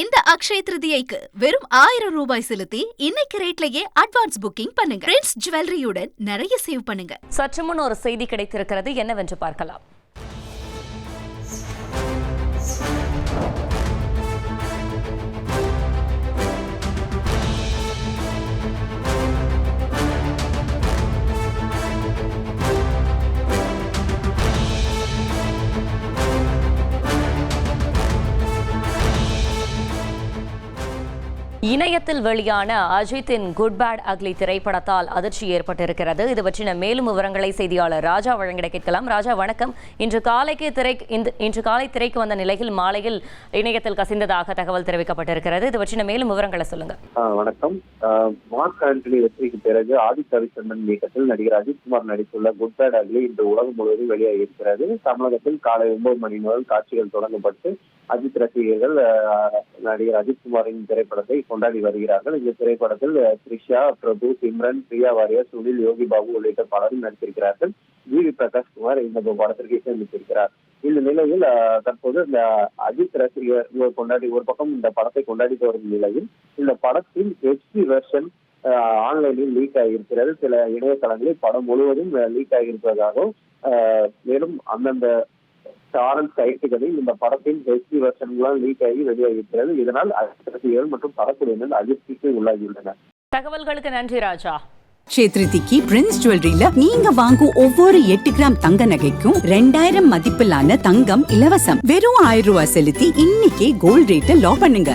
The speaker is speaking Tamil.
இந்த அக்ஷய திருதியைக்கு வெறும் ஆயிரம் ரூபாய் செலுத்தி இன்னைக்கு ரேட்லயே அட்வான்ஸ் புக்கிங் பண்ணுங்க. பிரின்ஸ் ஜுவல்லரியுடன் நிறைய சேவ் பண்ணுங்க. சற்று முன் ஒரு செய்தி கிடைத்திருக்கிறது. என்னவென்று பார்க்கலாம். இணையத்தில் வெளியான அஜித்தின் குட் பேட் அக்லி திரைப்படத்தால் அதிர்ச்சி ஏற்பட்டிருக்கிறது. இது பற்றின மேலும் விவரங்களை செய்தியாளர் ராஜா வழங்கிட கேட்கலாம். ராஜா வணக்கம். இன்று காலைக்கு திரை இன்று காலை திரைக்கு வந்த நிலையில் மாலையில் இணையத்தில் கசிந்ததாக தகவல் தெரிவிக்கப்பட்டிருக்கிறது. இது பற்றின மேலும் விவரங்களை சொல்லுங்க வணக்கம். மார்க் ஆண்டனி வெற்றிக்கு பிறகு ஆதித் ரவிச்சந்திரன் இயக்கத்தில் நடிகர் அஜித்குமார் நடித்துள்ள குட் பேட் அக்லி இன்று உலகம் முழுவதும் வெளியாகி இருக்கிறது. தமிழகத்தில் காலை ஒன்பது மணி முதல் காட்சிகள் தொடங்கப்பட்டு அஜித் ரசிகர்கள் நடிகர் நடிகர் அஜித்குமாரின் திரைப்படத்தை கொண்டாடி வருகிறார்கள். இந்த திரைப்படத்தில் த்ரிஷா பிரபு சிம்ரன் பிரியா வாரியர் சுனில் யோகி பாபு உள்ளிட்ட பலரும் நடித்திருக்கிறார்கள். G V. பிரகாஷ் குமார் இந்த படத்திற்கு இசையமைத்திருக்கிறார். இந்த நிலையில் தற்போது இந்த அஜித் ரசிகர் கொண்டாடி ஒரு பக்கம் இந்த படத்தை கொண்டாடி வரும் நிலையில் இந்த படத்தின் ஹெச்டி வெர்ஷன் ஆன்லைனில் லீக் ஆகியிருக்கிறது. சில இணையதளங்களில் படம் முழுவதும் லீக் ஆகியிருப்பதாகவும் மேலும் அந்தந்த டாரன் சைட்டுகளில் இந்த படத்தின் ஹெச்டி வெர்ஷன்லாம் லீக் ஆகி வெளியாகியிருக்கிறது இதனால் ரசிகர்கள் மற்றும் படக்குழுவினர் அதிர்ச்சிக்கு உள்ளாகியுள்ளனர். தகவல்களுக்கு நன்றி ராஜா. சேத்ரிதிக்கு பிரின்ஸ் ஜுவல்லரியில நீங்க வாங்கும் ஒவ்வொரு எட்டு கிராம் தங்க நகைக்கும் ரெண்டாயிரம் மதிப்பிலான தங்கம் இலவசம். வெறும் ஆயிரம் ரூபாய் செலுத்தி இன்னைக்கே கோல்ட் ரேட்டை லாக் பண்ணுங்க.